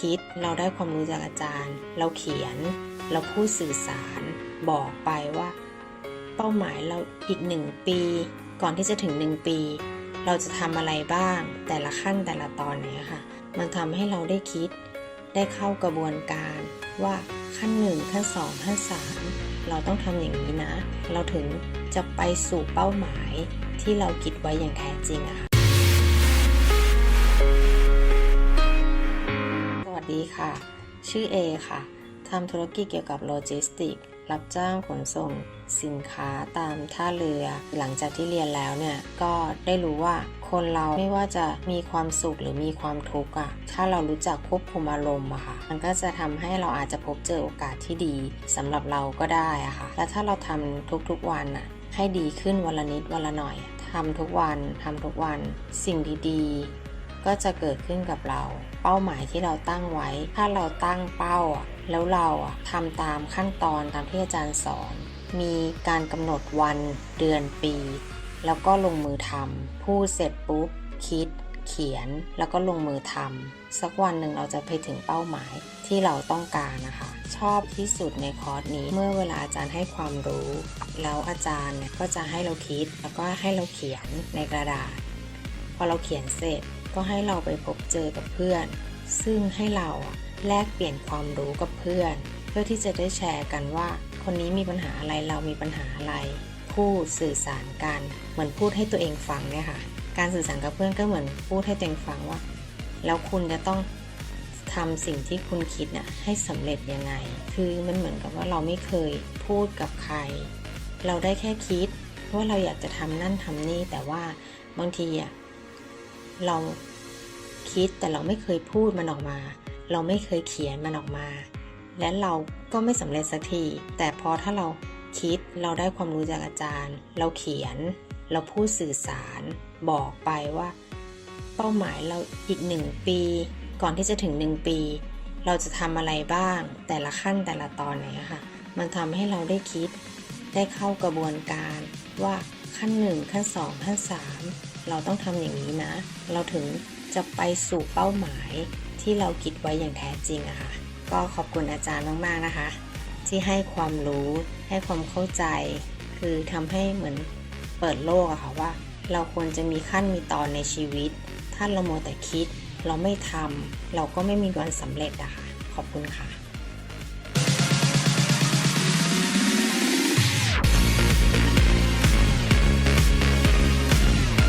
คิด เราได้ความรู้จากอาจารย์ เราเขียน เราพูดสื่อสารบอกไปว่า เป้าหมายเราอีกหนึ่งปี ก่อนที่จะถึงหนึ่งปี เราจะทำอะไรบ้าง แต่ละขั้นแต่ละตอนเนี้ยค่ะ มันทำให้เราได้คิด ได้เข้ากระบวนการว่าขั้นหนึ่งขั้นสองขั้นสามเราต้องทำอย่างนี้นะ เราถึงจะไปสู่เป้าหมายที่เราคิดไว้อย่างแท้จริงอะค่ะ ดีค่ะ ชื่อเอค่ะทำธุรกิจเกี่ยวกับโลจิสติกส์รับจ้างขนส่งสินค้าตามท่าเรือ หลังจากที่เรียนแล้วเนี่ย ก็ได้รู้ว่าคนเราไม่ว่าจะมีความสุขหรือมีความทุกข์อะถ้าเรารู้จักควบคุมอารมณ์อะค่ะ มันก็จะทำให้เราอาจจะพบเจอโอกาสที่ดีสำหรับเราก็ได้อะค่ะ และถ้าเราทำทุกๆวันอะให้ดีขึ้นวันละนิดวันละหน่อยทำทุกวันทำทุกวัน สิ่งดีๆ ก็จะเกิดขึ้นกับเรา เป้าหมายที่เราตั้งไว้ ถ้าเราตั้งเป้าแล้วเราทำตามขั้นตอนตามที่อาจารย์สอน มีการกำหนดวันเดือนปี แล้วก็ลงมือทำพูดเสร็จปุ๊บ คิด เขียนแล้วก็ลงมือทำสักวันหนึ่งเราจะไปถึงเป้าหมายที่เราต้องการนะคะ ชอบที่สุดในคอร์สนี้เมื่อเวลาอาจารย์ให้ความรู้ แล้วอาจารย์เนี่ยก็จะให้เราคิดแล้วก็ให้เราเขียนในกระดาษ พอเราเขียนเสร็จ ก็ให้เราไปพบเจอกับเพื่อน ซึ่งให้เราแลกเปลี่ยนความรู้กับเพื่อน เพื่อที่จะได้แชร์กันว่า คนนี้มีปัญหาอะไรเรามีปัญหาอะไร พูดสื่อสารกันเหมือนพูดให้ตัวเองฟังเนี่ยค่ะ การสื่อสารกับเพื่อนก็เหมือนพูดให้ตัวเองฟังว่า แล้วคุณจะต้องทำสิ่งที่คุณคิดน่ะให้สำเร็จยังไง คือมันเหมือนกับว่าเราไม่เคยพูดกับใคร เราได้แค่คิดว่าเราอยากจะทำนั่นทำนี่แต่ว่าบางทีอะ เราคิดแต่เราไม่เคยพูดมันออกมา เราไม่เคยเขียนมันออกมา และเราก็ไม่สำเร็จสักที แต่พอถ้าเราคิดเราได้ความรู้จากอาจารย์ เราเขียน เราพูดสื่อสารบอกไปว่า เป้าหมายเราอีกหนึ่งปี ก่อนที่จะถึงหนึ่งปี เราจะทำอะไรบ้าง แต่ละขั้นแต่ละตอนเนี้ยค่ะ มันทำให้เราได้คิดได้เข้ากระบวนการว่าขั้นหนึ่งขั้นสองขั้นสาม เราต้องทำอย่างนี้นะ เราถึงจะไปสู่เป้าหมายที่เราคิดไว้อย่างแท้จริงอะค่ะ ก็ขอบคุณอาจารย์มากๆนะคะ ที่ให้ความรู้ให้ความเข้าใจ คือทำให้เหมือนเปิดโลกอะค่ะว่า เราควรจะมีขั้นมีตอนในชีวิต ถ้าเราโมแต่คิด เราไม่ทำเราก็ไม่มีวันสำเร็จอะค่ะ ขอบคุณค่ะ